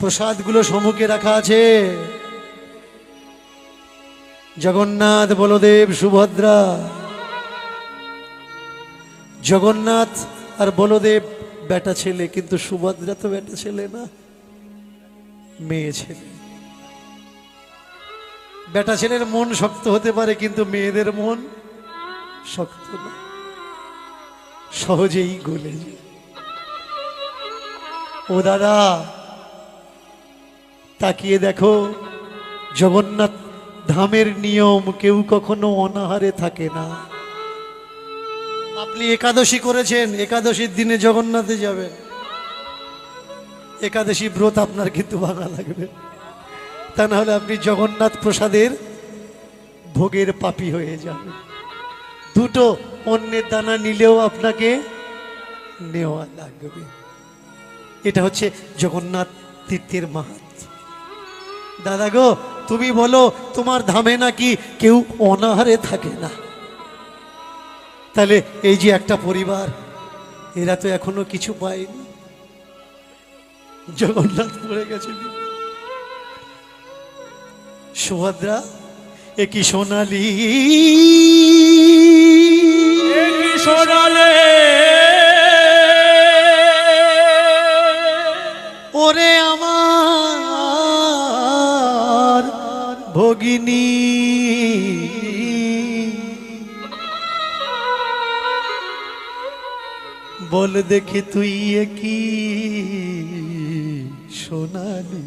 প্রসাদগুলো সম্মুখে রাখা আছে। জগন্নাথ বলদেব, সুভদ্রা। জগন্নাথ আর বলদেব বেটা ছেলে, কিন্তু সুভদ্রা তো বেটা ছেলে না, মেয়ে ছেলে। বেটা ছেলের মন শক্ত হতে পারে, কিন্তু মেয়েদের মন শক্ত না। সহজেই গলে যায়। ও দাদা তাকিয়ে দেখো, জগন্নাথ ধামের নিয়ম কেউ কখনো অনাহারে থাকে না। আপনি একাদশী করেছেন, একাদশীর দিনে জগন্নাথে যাবেন। একাদশী ব্রত আপনার কিন্তু ভাঙা লাগবে। তা না হলে আপনি জগন্নাথ প্রসাদের ভোগের পাপি হয়ে যাবেন দুটো অন্যের দানা নিলেও আপনাকে নেওয়া লাগবে। এটা হচ্ছে জগন্নাথ তীর্থের মাহাত্ম। দাদা গো তুমি বলো তোমার ধামে নাকি কেউ অনাহারে থাকে না? তাহলে এই যে একটা পরিবার এরা তো এখনও কিছু পায়নি। জগন্নাথ পড়ে গেছে। সুভদ্রা এ কি সোনালি? সোনালে? ওরে আমার ভগিনী। বল দেখি তুই কি সোনালি।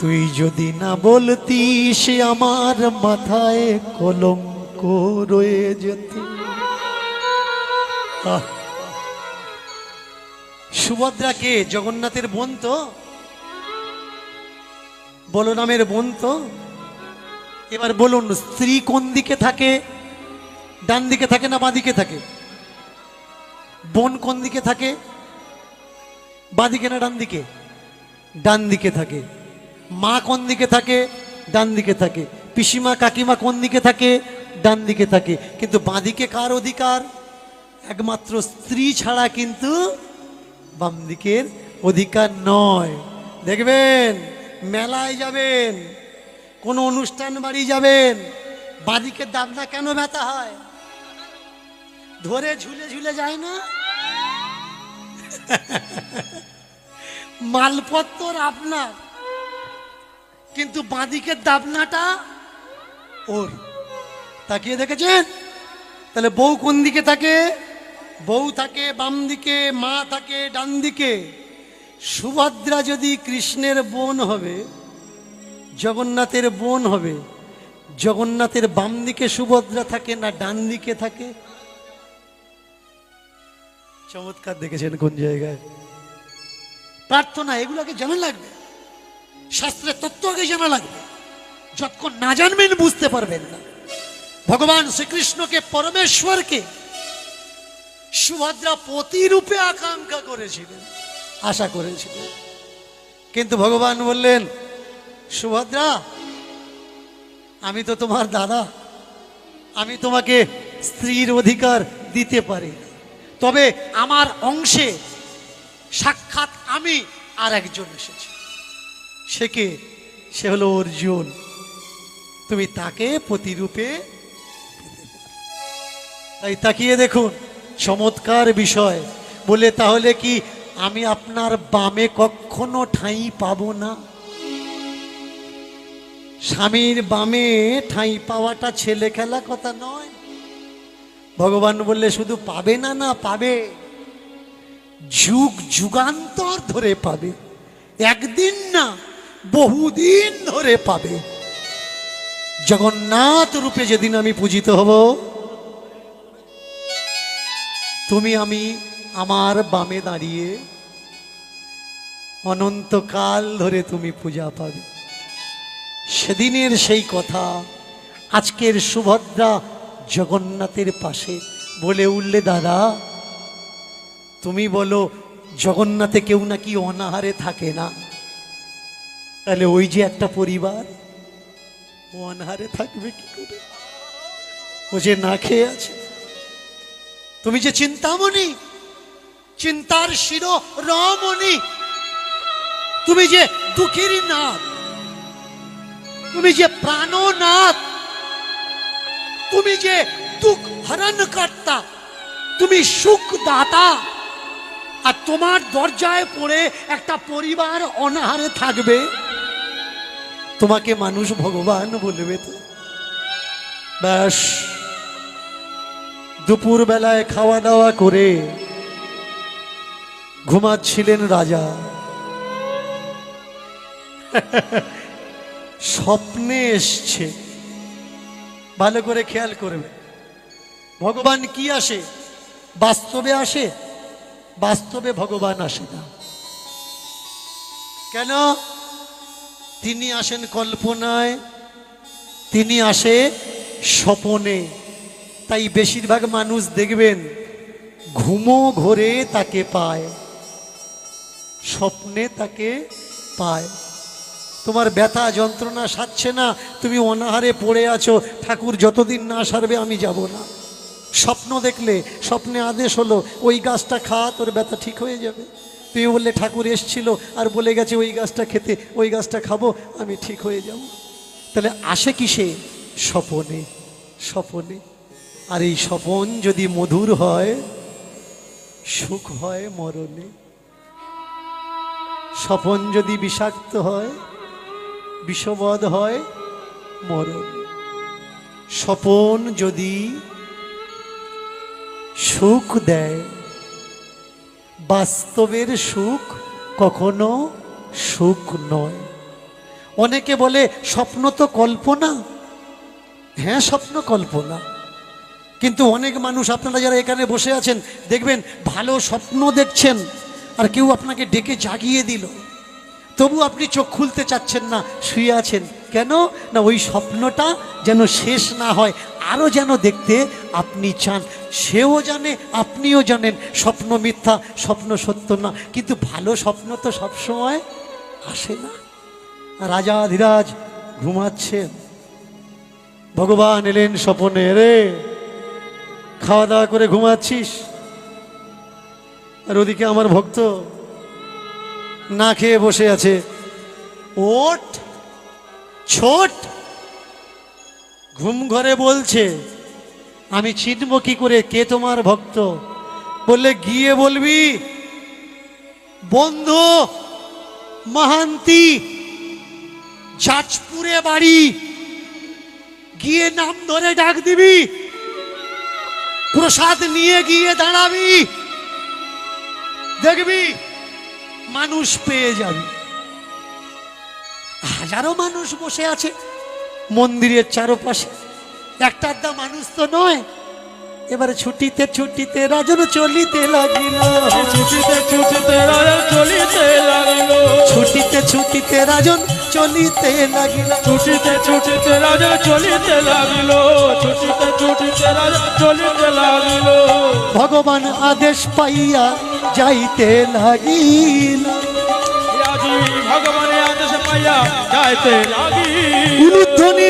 তুই যদি না বলতি সে আমার মাথায় কলঙ্ক রয়ে যেত। সুভদ্রাকে জগন্নাথের বোন তো? বলরামের বোন তো। এবার বলুন, স্ত্রী কোন দিকে থাকে? ডান দিকে থাকে না বাঁ দিকে থাকে? বোন কোন দিকে থাকে? বাঁ দিকে না ডান দিকে? ডান দিকে থাকে। মা কোন দিকে থাকে? ডান দিকে থাকে। পিসিমা, কাকিমা কোন দিকে থাকে? ডান দিকে থাকে। কিন্তু বাঁ দিকে কার অধিকার? একমাত্র স্ত্রী ছাড়া কিন্তু বাম দিকের অধিকার নয়। দেখবেন? মেলায় যাবেন, কোনো অনুষ্ঠান বাড়ি যাবেন বাদিকের দাবনা কেন ব্যথা হয়? ধরে ঝুলে ঝুলে যায় না? মালপত্তর আপনার, কিন্তু বাঁদিকের দাবনাটা ওর। তাকিয়ে দেখেছেন? তাহলে বউ কোন দিকে থাকে? বউ থাকে বাম দিকে, মা থাকে ডান দিকে। সুভদ্রা যদি কৃষ্ণের বোন হবে, জগন্নাথের বোন হবে, জগন্নাথের বাম দিকে সুভদ্রা থাকে না ডান দিকে থাকে? চমৎকার দেখেছেন কোন জায়গায়। প্রার্থনা, এগুলোকে জানা লাগবে। শাস্ত্রের তত্ত্ব আগে জানা লাগবে। যতক্ষণ না জানবেন, বুঝতে পারবেন না। ভগবান শ্রীকৃষ্ণকে, পরমেশ্বরকে সুভদ্রা প্রতিরূপে আকাঙ্ক্ষা করেছিলেন। আশা করেছিলেন কিন্তু ভগবান বললেন, সুভদ্রা, আমি তো তোমার দাদা। আমি তোমাকে স্ত্রীর অধিকার দিতে পারি তবে আমার অংশে সাক্ষাৎ আমি আর একজন এসেছি। সে কে? সে হলো অর্জুন। তুমি তাকে প্রতিরূপে তাই তাকিয়ে দেখুন, চমৎকার বিষয়। বলে তাহলে কি আমি আপনার বামে কখনো ঠাঁই পাবো না। স্বামীর বামে ঠাঁই পাওয়াটা ছেলে খেলা কথা নয়। ভগবান বললে, শুধু পাবে না না পাবে। যুগ যুগান্তর ধরে পাবে। একদিন না, বহুদিন ধরে পাবে। জগন্নাথ রূপে যেদিন আমি পূজিত হব, তুমি আমি আমার বামে দাঁড়িয়ে অনন্তকাল ধরে তুমি পূজা পাবে। সেদিনের সেই কথা আজকের সুভদ্রা জগন্নাথের পাশে বলে উঠলে, দাদা, তুমি বলো, জগন্নাথে কেউ নাকি অনাহারে থাকে না? তাহলে ওই যে একটা পরিবার, ও অনাহারে থাকবে কি করে? ও যে না খেয়ে আছে। তুমি যে চিন্তামণি, চিন্তার শির রমণী তুমি যে দুঃখেরই নাথ, তুমি যে প্রাণনাথ, তুমি যে দুঃখ হরণ কর্তা তুমি সুখ দাতা আর তোমার দরজায় পড়ে একটা পরিবার অনাহারে থাকবে। তোমাকে মানুষ ভগবান বলবে তো? ব্যাস দুপুর বেলায় খাওয়া দাওয়া করে ঘুমাচ্ছিলেন রাজা। স্বপ্নে এসছে। ভালো করে খেয়াল করবে। ভগবান কি আসে? বাস্তবে আসে? বাস্তবে ভগবান আসে না। কেন? তিনি আসেন কল্পনায়, তিনি আসে স্বপনে। তাই বেশিরভাগ মানুষ দেখবেন, ঘুমো ঘোরে তাকে পায়, স্বপ্নে তাকে পায়। তোমার ব্যথা যন্ত্রণা সারছে না, তুমি অনাহারে পড়ে আছো, ঠাকুর যতদিন না সারবে আমি যাব না। স্বপ্ন দেখলে, স্বপ্নে আদেশ হলো, ওই গাছটা খা, তোর ব্যথা ঠিক হয়ে যাবে। তুমি বললে, ঠাকুর এসছিল আর বলে গেছে, ওই গাছটা খেতে, ওই গাছটা খাব, আমি ঠিক হয়ে যাব। তাহলে আসে কিসে? স্বপনে স্বপনে। আর এই স্বপন যদি মধুর হয়, সুখ হয় মরণে। স্বপন যদি বিষাক্ত হয় বিষবধ হয় মরণ। স্বপন যদি সুখ দেয়, বাস্তবের সুখ কখনো সুখ নয়। অনেকে বলে, স্বপ্ন তো কল্পনা। হ্যাঁ স্বপ্ন কল্পনা। কিন্তু অনেক মানুষ, আপনারা যারা এখানে বসে আছেন, দেখবেন ভালো স্বপ্ন দেখছেন, আর কেউ আপনাকে ডেকে জাগিয়ে দিল। তবু আপনি চোখ খুলতে চাচ্ছেন না, শুয়ে আছেন। কেন? না, ওই স্বপ্নটা যেন শেষ না হয়, আরও যেন দেখতে আপনি চান। সেও জানে, আপনিও জানেন, স্বপ্ন মিথ্যা, স্বপ্ন সত্য না। কিন্তু ভালো স্বপ্ন তো সবসময় আসে না। রাজা ধীরাজ ঘুমাচ্ছেন ভগবান এলেন স্বপনে, রে খাওয়া দাওয়া করে ঘুমাচ্ছিস? আর ওদিকে আমার ভক্ত না খেয়ে বসে আছে। ওট ছোট। ঘুম ঘরে বলছে, আমি চিনব কি করে? কে তোমার ভক্ত? বললে, গিয়ে বলবি। বন্ধু, মহান্তি, যাজপুরে বাড়ি। গিয়ে নাম ধরে ডাক দিবি। প্রসাদ নিয়ে গিয়ে দাঁড়াবি। দেখবি মানুষ পেয়ে যাবি। হাজারো মানুষ বসে আছে মন্দিরের চারপাশে। একটা আধা মানুষ তো নয়। এবারে ছুটিতে ছুটিতে রাজন চলিতে লাগিল। ছুটিতে ছুটিতে রাজা চলিতে লাগিল। ছুটিতে ছুটিতে রাজন চলিতে লাগিল। ছুটিতে ছুটিতে রাজা চলিতে লাগিল। ছুটিতে ছুটিতে রাজা চলিতে লাগিল। ভগবান আদেশ পাইয়া যাইতে লাগিল। ভগবানের আদেশ পাইয়া যাইতে লাগি উলুধ্বনি।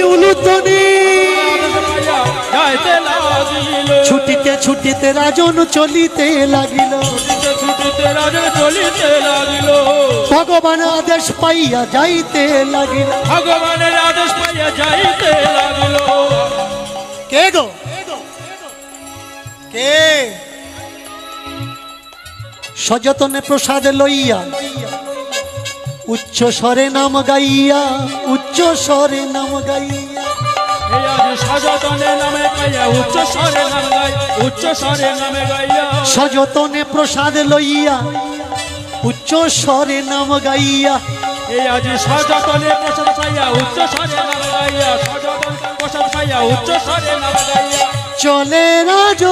লাগিল ছুটিতে ছুটিতে রাজন লাগিল চলিতে লাগিল। ভগবান আদেশ পাইয়া যাইতে লাগিল ভগবানের আদেশ পাইয়া যাইতে লাগিল। কে গো? কে? সযতনে প্রসাদ লইয়া। উচ্চ স্বরে নাম গাইয়া উচ্চ স্বরে নাম গাইয়া। সযতনে নামে পাইয়া উচ্চ স্বরে নাম গাই উচ্চ স্বরে নামে গাইয়া। সযতনে প্রসাদ লইয়া উচ্চ স্বরে নাম গাইয়া। এই আজ সযতনে প্রসাদ পাইয়া উচ্চ স্বরে নাম গাইয়া সযতন প্রসাদ পাইয়া উচ্চ স্বরে নাম গাইয়া। চলে রাজ।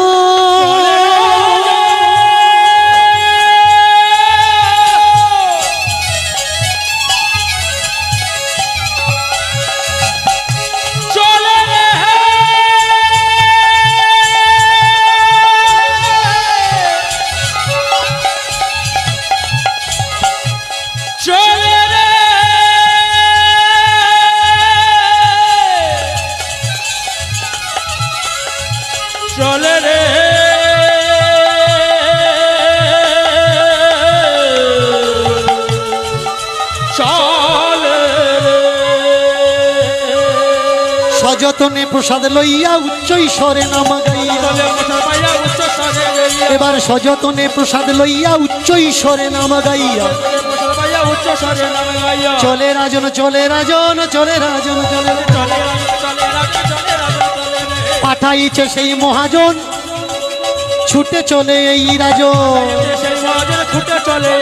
প্রসাদ লইয়া উচ্চ ঈশ্বরে নাম গাইয়া এবার সযতনে প্রসাদ লইয়া উচ্চ ঈশ্বরে নাম গাইয়া চলে রাজন চলে রাজন চলে রাজন চলে রাজা রাজা রাজা পাঠাইছে সেই মহাজন ছুটে চলে এই রাজন। চলে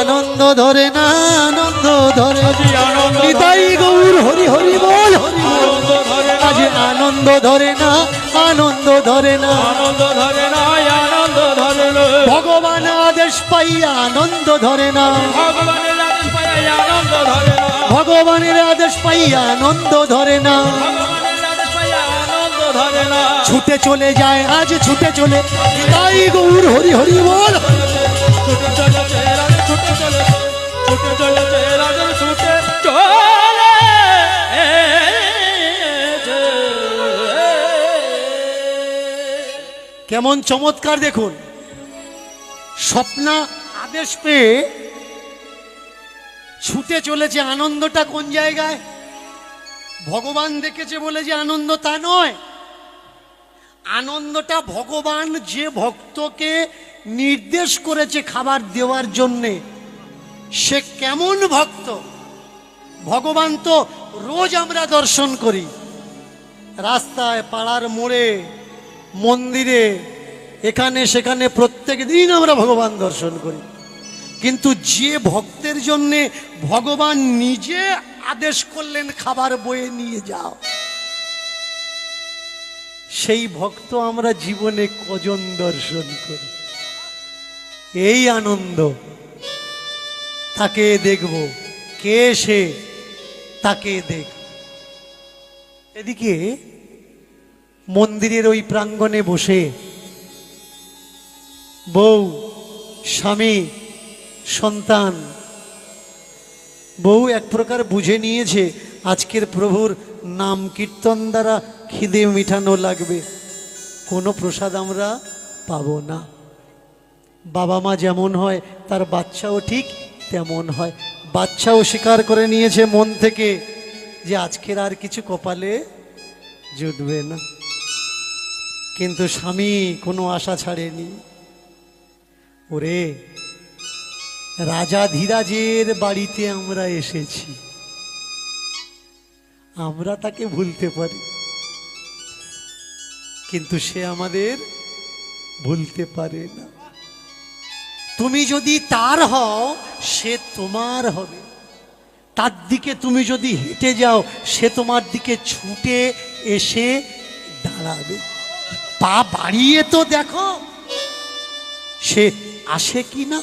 আনন্দ ধরে না আনন্দ ধরে। আনন্দ আনন্দ ধরে না আনন্দ ধরে না। আনন্দ ধরে না আনন্দ ধরে না। ভগবান আদেশ পাইয়া আনন্দ ধরে না। ভগবানের আদেশ পাইয়া আনন্দ ধরে না। ভগবানের আদেশ পাইয়া আনন্দ ধরে না। ছুটে চলে যায় আজ ছুটে চলে। তাই গৌর হরি হরি বল। ছুটে রাজা ছুটে চলেছে ছুটে চলেছে কেমন চমৎকার দেখুন। স্বপ্না আদেশ পেয়ে ছুটে চলেছে আনন্দটা কোন জায়গায়? ভগবান দেখেছে বলে যে আনন্দ তা নয়। আনন্দটা ভগবান যে ভক্তকে নির্দেশ করেছে খাবার দেওয়ার জন্যে, সে কেমন ভক্ত? ভগবান তো রোজ আমরা দর্শন করি। রাস্তায়, পাড়ার মোড়ে মন্দিরে, এখানে, সেখানে প্রত্যেক দিন আমরা ভগবান দর্শন করি। কিন্তু যে ভক্তের জন্যে ভগবান নিজে আদেশ করলেন খাবার বয়ে নিয়ে যাও, সেই ভক্ত আমরা জীবনে কজন দর্শন করি? এই আনন্দ, তাকে দেখব, কে সে, তাকে দেখ এদিকে মন্দিরের ওই প্রাঙ্গণে বসে। বউ, স্বামী, সন্তান। বউ এক প্রকার বুঝে নিয়েছে, আজকের প্রভুর নাম কীর্তন দ্বারা খিদে মিঠানো লাগবে। কোনো প্রসাদ আমরা পাবো না। বাবা মা যেমন হয়, তার বাচ্চাও ঠিক তেমন হয়। বাচ্চাও স্বীকার করে নিয়েছে মন থেকে যে আজকের আর কিছু কপালে জুটবে না। কিন্তু স্বামী কোনো আশা ছাড়েনি। ওরে, রাজা ধীরাজের বাড়িতে আমরা এসেছি। আমরা তাকে ভুলতে পারি। কিন্তু সে আমাদের ভুলতে পারে না। তুমি যদি তার হও, সে তোমার হবে। তার দিকে তুমি যদি হেঁটে যাও, সে তোমার দিকে ছুটে এসে দাঁড়াবে। পা বাড়িয়ে তো দেখো। সে আসে কি না?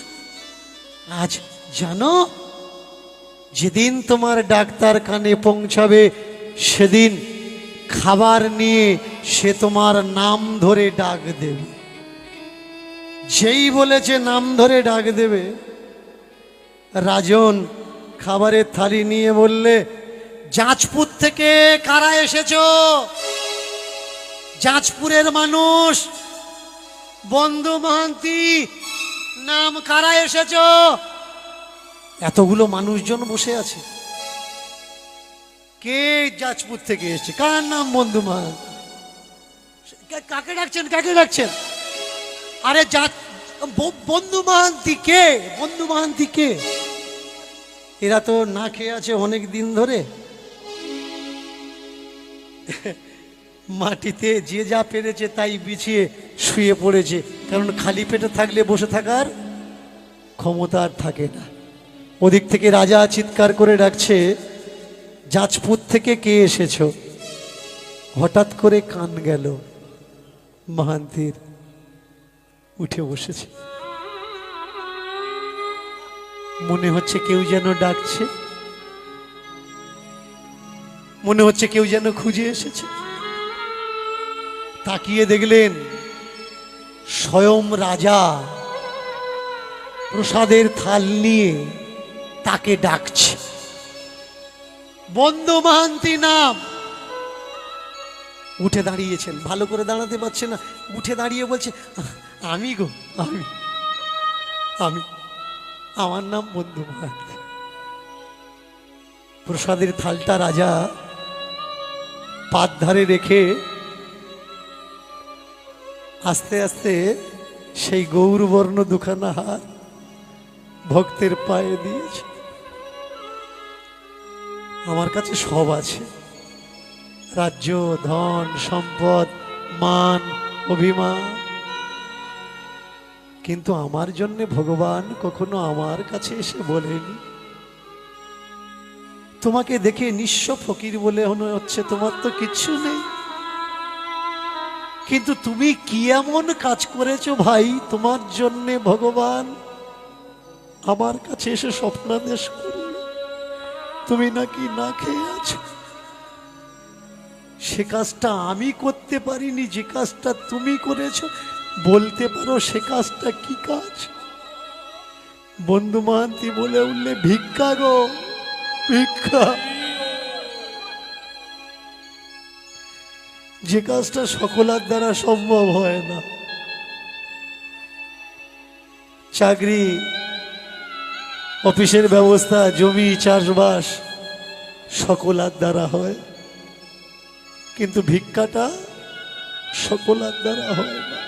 আজ জানো, যেদিন তোমার ডাক্তার কানে পৌঁছাবে, সেদিন খাবার নিয়ে সে তোমার নাম ধরে ডাক দেবে। যেই বলেছে নাম ধরে ডাক দেবে, রাজন খাবারের থালি নিয়ে বললে, যাজপুর থেকে কারা এসেছ? যাজপুরের মানুষ। বন্ধু মহান্তি, নাম কারা এসেছ? এতগুলো মানুষজন বসে আছে। কে যাজপুর থেকে এসেছে? কার নাম বন্ধু মহান্তি? কাকে ডাকছেন কাকে ডাকছেন? আরে বন্ধু মাহান্তি কে? বন্ধু মাহান্তি কে? এরা তো না খেয়ে আছে অনেক দিন ধরে। মাটিতে যে যা পেরেছে তাই বিছিয়ে শুয়ে পড়েছে। কারণ খালি পেটে থাকলে বসে থাকার ক্ষমতা আর থাকে না। ওদিক থেকে রাজা চিৎকার করে ডাকছে, যাজপুর থেকে কে এসেছ? হঠাৎ করে কান গেল, মহান্তির উঠে বসেছে। মনে হচ্ছে কেউ যেন ডাকছে, মনে হচ্ছে কেউ যেন খুঁজে এসেছে। তাকিয়ে দেখলেন স্বয়ং রাজা প্রসাদের থাল নিয়ে তাকে ডাকছে। বন্ধু মাহান্তি নাম। উঠে দাঁড়িয়েছেন। ভালো করে দাঁড়াতে পারছে না। উঠে দাঁড়িয়ে বলছে, আমি গো, আমি আমি, আমার নাম বন্ধু মাহান্তি প্রসাদের থালটা রাজা পাত ধারে রেখে আস্তে আস্তে সেই গৌরবর্ণ দুখানা হাত ভক্তের পায়ে দিয়েছে। আমার কাছে সব আছে। রাজ্য, ধন, সম্পদ, মান, অভিমান। কিন্তু আমার জন্য ভগবান কখনো আমার কাছে এসে বলেনি। তোমাকে দেখে নিঃস্ব ফকির বলে মনে হচ্ছে, তোমার তো কিচ্ছু নেই। কিন্তু তুমি কি এমন কাজ করেছ ভাই তোমার জন্য ভগবান? আমার কাছে এসে স্বপ্নাদেশ করল। তুমি নাকি না খেয়ে আছো? সে কাজটা আমি করতে পারিনি, যে কাজটা তুমি করেছ, বলতে পারো সে কাজটা কি কাজ? বন্ধু মাহান্তি বলে উঠলে, ভিক্ষা গো, ভিক্ষা। যে কাজটা সকলার দ্বারা সম্ভব হয় না। চাকরি, অফিসের ব্যবস্থা, জমি, চাষবাস সকলার দ্বারা হয়। কিন্তু ভিক্ষাটা সকলার দ্বারা হয় না।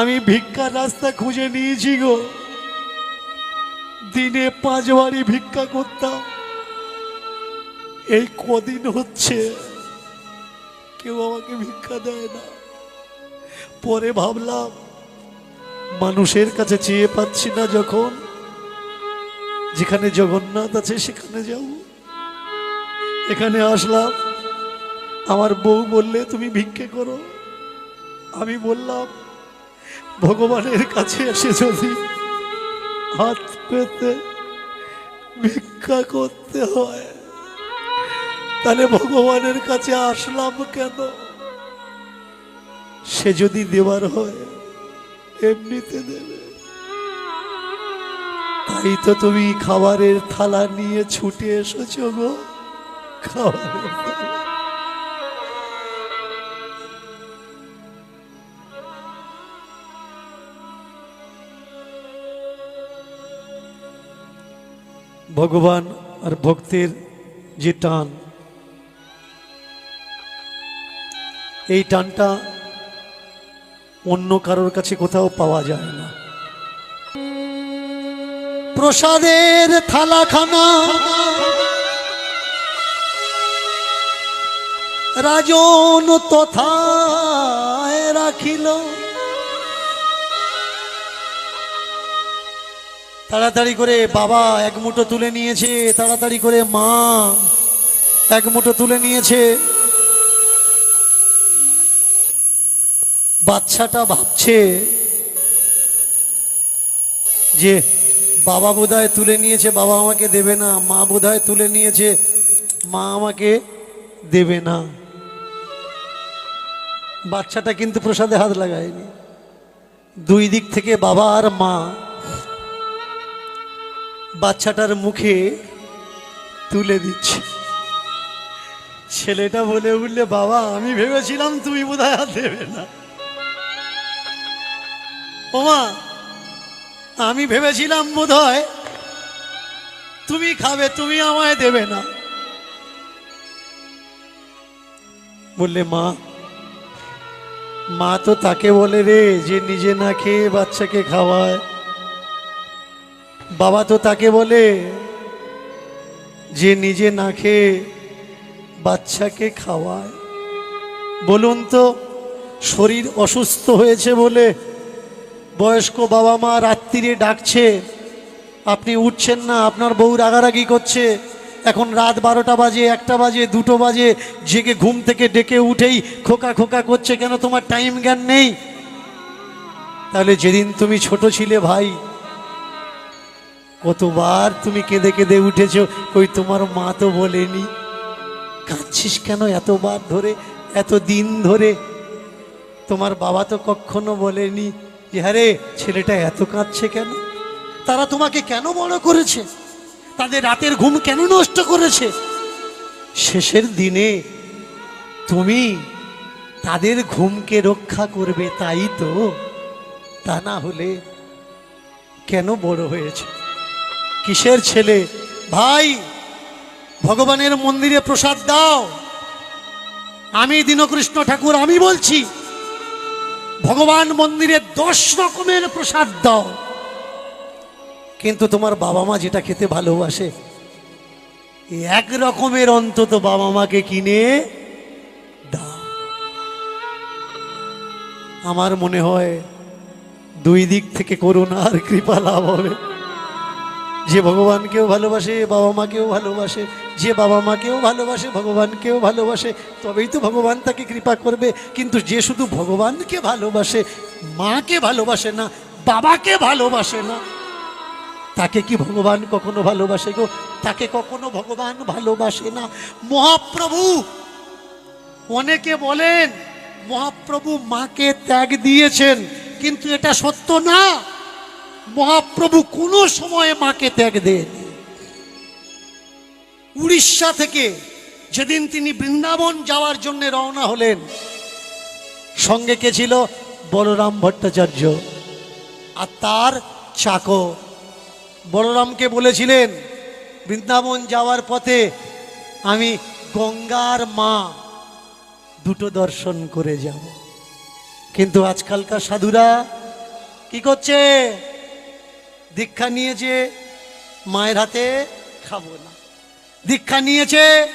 আমি ভিক্ষা রাস্তা খুঁজে নিয়েছি গো। দিনে পাঁচবারই ভিক্ষা করতাম। এই কদিন হচ্ছে কেউ আমাকে ভিক্ষা দেয় না। পরে ভাবলাম, মানুষের কাছে চেয়ে পাচ্ছি না যখন। যেখানে জগন্নাথ আছে সেখানে যাব। এখানে আসলাম, আমার বউ বললে, তুমি ভিক্ষে করো। আমি বললাম, ভগবানের কাছে এসে যদি হাত পেতে ভিক্ষা করতে হয় তাহলে ভগবানের কাছে আসলাম কেন? সে যদি দেওয়ার হয়, এমনিতে দেবে। তাই তো তুমি খাবারের থালা নিয়ে ছুটে এসেছ গো। খাবারের ভগবান আর ভক্তের যে টান এই টানটা অন্য কারোর কাছে কোথাও পাওয়া যায় না। প্রসাদের থালাখানা, রাজন তথায় রাখিল। তাড়াতাড়ি করে বাবা এক মুঠো তুলে নিয়েছে, তাড়াতাড়ি করে মা এক মুঠো তুলে নিয়েছে। বাচ্চাটা ভাবছে যে বাবা বোধহয় তুলে নিয়েছে, বাবা আমাকে দেবে না, মা বোধহয় তুলে নিয়েছে, মা আমাকে দেবে না। বাচ্চাটা কিন্তু প্রসাদে হাত লাগায়নি। দুই দিক থেকে বাবা আর মা বাচ্চাটার মুখে তুলে দিচ্ছে। ছেলেটা বলে উঠলে, বাবা, আমি ভেবেছিলাম তুমি বোধহয় আর দেবে না। ওমা, আমি ভেবেছিলাম বোধহয় তুমি খাবে, তুমি আমায় দেবে না। বললে, মা মা তো তাকে বলে রে যে নিজে না খেয়ে বাচ্চাকে খাওয়ায়। বাবা তো তাকে বলে যে নিজে না খেয়ে বাচ্চাকে খাওয়ায়। বলুন তো, শরীর অসুস্থ হয়েছে বলে বয়স্ক বাবা মা রাত্রিরে ডাকছে, আপনি উঠছেন না, আপনার বউ রাগারাগি করছে। এখন রাত বারোটা বাজে, একটা বাজে, দুটো বাজে, জেগে ঘুম থেকে ডেকে উঠেই খোকা খোকা করছে, কেন তোমার টাইম জ্ঞান নেই? তাহলে যেদিন তুমি ছোট ছিলে ভাই, কতবার তুমি কেঁদে কেঁদে উঠেছো, কই তোমার মা তো বলেনি। কাঁদছিস কেন এতবার ধরে এত দিন ধরে? তোমার বাবা তো কখনো বলেনি আরে, ছেলেটা এত কাঁদছে কেন? তারা তোমাকে কেন বড় করেছে? তাদের রাতের ঘুম কেন নষ্ট করেছে? শেষের দিনে তুমি তাদের ঘুমকে রক্ষা করবে তাই তো? তা না হলে কেন বড় হয়েছে? কিসের ছেলে? ভাই, ভগবানের মন্দিরে প্রসাদ দাও। আমি দীনকৃষ্ণ ঠাকুর, আমি বলছি ভগবান মন্দিরে দশ রকমের প্রসাদ দাও। কিন্তু তোমার বাবা মা যেটা খেতে ভালোবাসে এক রকমের অন্তত বাবা মাকে কিনে দাও। আমার মনে হয় দুই দিক থেকে করুণার কৃপা লাভ হবে। যে ভগবানকেও ভালোবাসে, বাবা মাকেও ভালোবাসে, যে বাবা মাকেও ভালোবাসে, ভগবানকেও ভালোবাসে, তবেই তো ভগবান তাকে কৃপা করবে। কিন্তু যে শুধু ভগবানকে ভালোবাসে, মাকে ভালোবাসে না, বাবাকে ভালোবাসে না, তাকে কি ভগবান কখনো ভালোবাসে গো? তাকে কখনো ভগবান ভালোবাসে না। মহাপ্রভু, অনেকে বলেন, মহাপ্রভু মাকে ত্যাগ দিয়েছেন, কিন্তু এটা সত্য না। মহাপ্রভু কোনো সময়ে মাকে ত্যাগ দেন উড়িষ্যা থেকে যেদিন তিনি বৃন্দাবন যাওয়ার জন্য রওনা হলেন, সঙ্গে কে ছিল? বলরাম ভট্টাচার্য আর তার চাকো বলরামকে বলেছিলেন, বৃন্দাবন যাওয়ার পথে আমি গঙ্গার মা, দুটো দর্শন করে যাব। কিন্তু আজকালকার সাধুরা কি করছে? দীক্ষা নিয়েছে মায়ের হাতে? খাব না। দীক্ষা নিয়েছে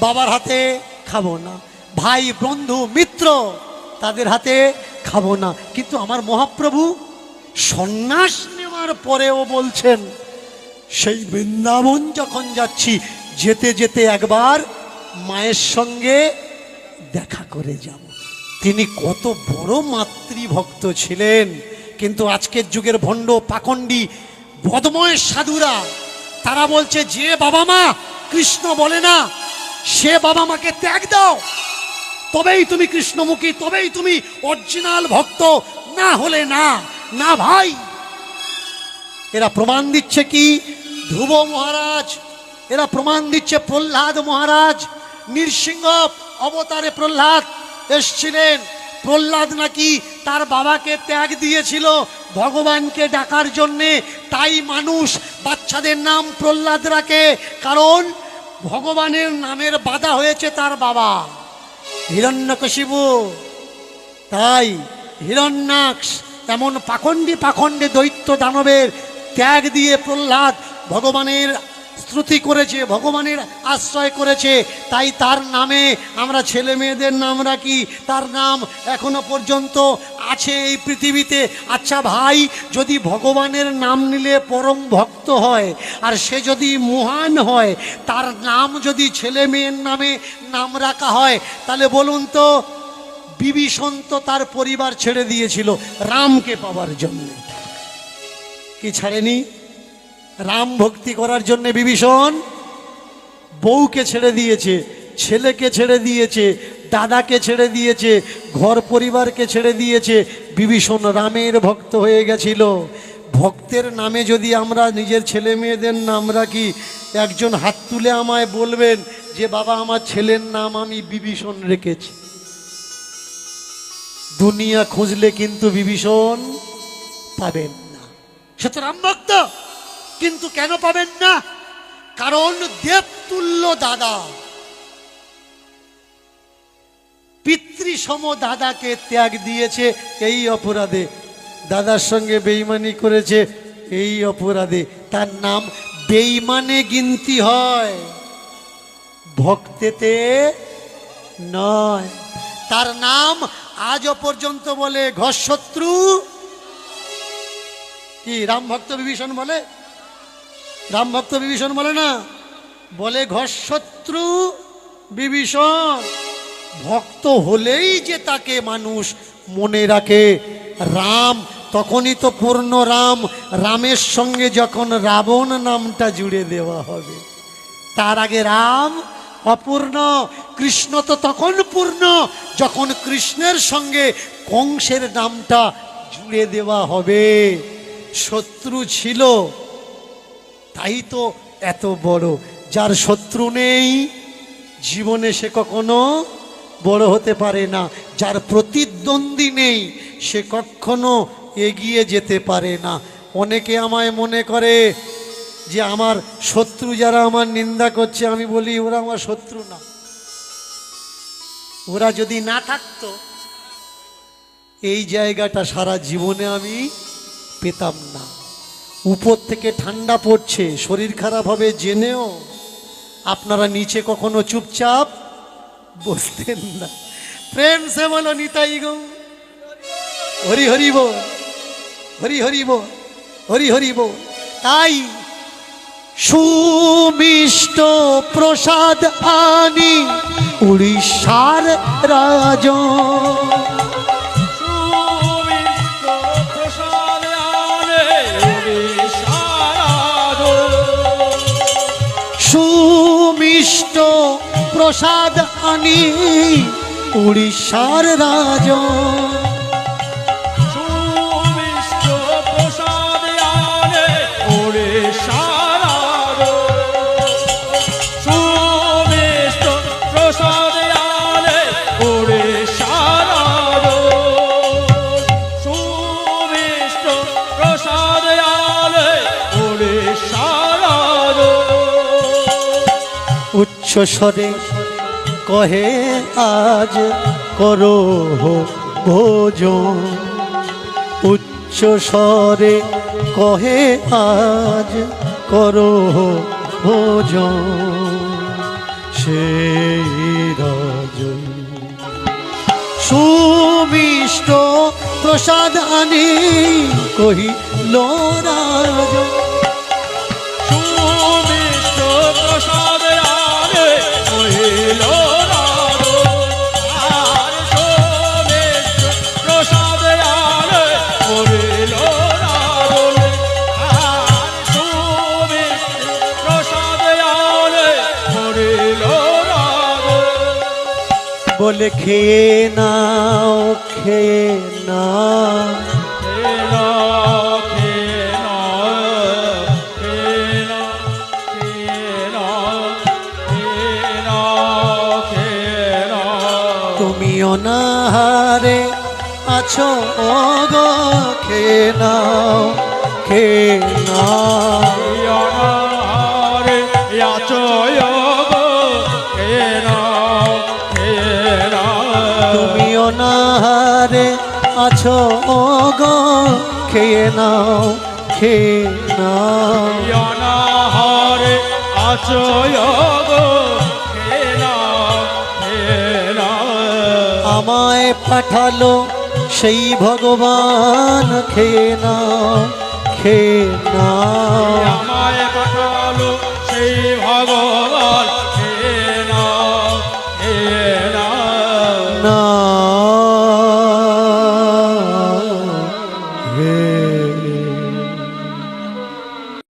বাবার হাতে? খাব না। ভাই বন্ধু মিত্র তাদের হাতে? খাব না। কিন্তু আমার মহাপ্রভু সন্ন্যাস নেওয়ার পরেও বলছেন সেই বৃন্দাবন যখন যাচ্ছি যেতে যেতে একবার মায়ের সঙ্গে দেখা করে যাব। তিনি কত বড় মাতৃভক্ত ছিলেন। কিন্তু আজকের যুগের ভণ্ড পাকণ্ডী বদময় সাধুরা, তারা বলছে, যে বাবা মা কৃষ্ণ বলে না, সে বাবা মাকে ত্যাগ দাও। তবেই তুমি কৃষ্ণমুখী, তবেই তুমি অরিজিনাল ভক্ত। না হলে না না ভাই। এরা প্রমাণ দিচ্ছে কি? ধ্রুব মহারাজ, এরা প্রমাণ দিচ্ছে প্রহ্লাদ মহারাজ। নৃসিংহ অবতারে প্রহ্লাদ এসছিলেন। প্রহ্লাদ নাকি তার বাবাকে ত্যাগ দিয়েছিল? ভগবানকে ডাকার জন্যে তাই মানুষ বাচ্চাদের নাম প্রহ্লাদ রাখে। কারণ ভগবানের নামের বাধা হয়েছে তার বাবা। হিরণ্যকশিবু তাই হিরণ্যাক্ষ এমন পাখণ্ডে পাখণ্ডে দৈত্য দানবের ত্যাগ দিয়ে প্রহ্লাদ ভগবানের স্তুতি করেছে, ভগবানের আশ্রয় করেছে। তাই তার নামে আমরা ছেলে মেয়েদের নাম রাখি। তার নাম এখনও পর্যন্ত আছে এই পৃথিবীতে। আচ্ছা ভাই, যদি ভগবানের নাম নিলে পরম ভক্ত হয়, আর সে যদি মহান হয়, তার নাম যদি ছেলে মেয়ের নামে নাম রাখা হয়, তাহলে বলুন তো বিভীষণ তো তার পরিবার ছেড়ে দিয়েছিল রামকে পাওয়ার জন্য। কি ছাড়েনি? রাম ভক্তি করার জন্য বিভীষণ বউকে ছেড়ে দিয়েছে, ছেলেকে ছেড়ে দিয়েছে, দাদাকে ছেড়ে দিয়েছে, ঘর পরিবারকে ছেড়ে দিয়েছে, বিভীষণ রামের ভক্ত হয়ে গেছিল। ভক্তের নামে যদি আমরা নিজের ছেলে মেয়েদের নাম রাখি, একজন হাত তুলে আমায় বলবেন যে, বাবা, আমার ছেলের নাম আমি বিভীষণ রেখেছি। দুনিয়া খুঁজলে কিন্তু বিভীষণ পাবেন না। সে তো রাম ভক্ত! কিন্তু কেন পাবেন না? কারণ দেবতুল্য দাদা। পিতৃসম দাদাকে ত্যাগ দিয়েছে এই অপরাধে। দাদার সঙ্গে বেইমানি করেছে এই অপরাধে। তার নাম বেইমানে গিনতি হয়। ভক্তেতে নয়। তার নাম আজও পর্যন্ত বলে ঘর শত্রু কি, রাম ভক্ত বিভীষণ বলে? রাম ভক্ত বিভীষণ বলে না? বলে ঘরশত্রু বিভীষণ, ভক্ত হলেই যে তাকে মানুষ মনে রাখে। রাম, তখনই তো পূর্ণ রাম। রামের সঙ্গে যখন রাবণ নামটা জুড়ে দেওয়া হবে, তার আগে রাম অপূর্ণ, কৃষ্ণ তো তখন পূর্ণ, যখন কৃষ্ণের সঙ্গে কংসের নামটা জুড়ে দেওয়া হবে। শত্রু ছিল তাই তো এত বড়। যার শত্রু নেই, জীবনে সে কখনো বড় হতে পারে না। যার প্রতিদ্বন্দ্বী নেই, সে কখনো এগিয়ে যেতে পারে না। অনেকে আমায় মনে করে যে, আমার শত্রু যারা আমার নিন্দা করছে, আমি বলি, ওরা আমার শত্রু না। ওরা যদি না থাকতো, এই জায়গাটা সারা জীবনে আমি পেতাম না। উপর থেকে ঠান্ডা পড়ছে, শরীর খারাপ হবে, জেনেও আপনারা নিচে কখনো চুপচাপ বসতেন না। প্রেম সে বলো নিতাই গো। হরি হরি বল, হরি হরি হরি হরি তাই সুমিষ্ট প্রসাদ আনি উড়িষ্যার রাজ প্রসাদ আনি উড়িষ্যার রাজ। উচ্চ স্বরে কহে, আজ করো ভোজন। উচ্চ স্বরে কহে, আজ করো ভোজন। সেই রাজন সুমিষ্ট প্রসাদ আনি, কহিল, রাজন। সুমিষ্ট প্রসাদ আনে, কহিল বলে খেয়ে নাও খেয়ে না। তুমি অনাহারে আছো গো খেয়ে নাও খেয়ে নাও আছো? গো খেয়ে নাও খেয়ে নাও। অনাহারে গো, খেলা। আমায় পাঠালো সেই ভগবান খেয়ে নাও খেয়ে নাও। আমায় পাঠালো সেই ভগবান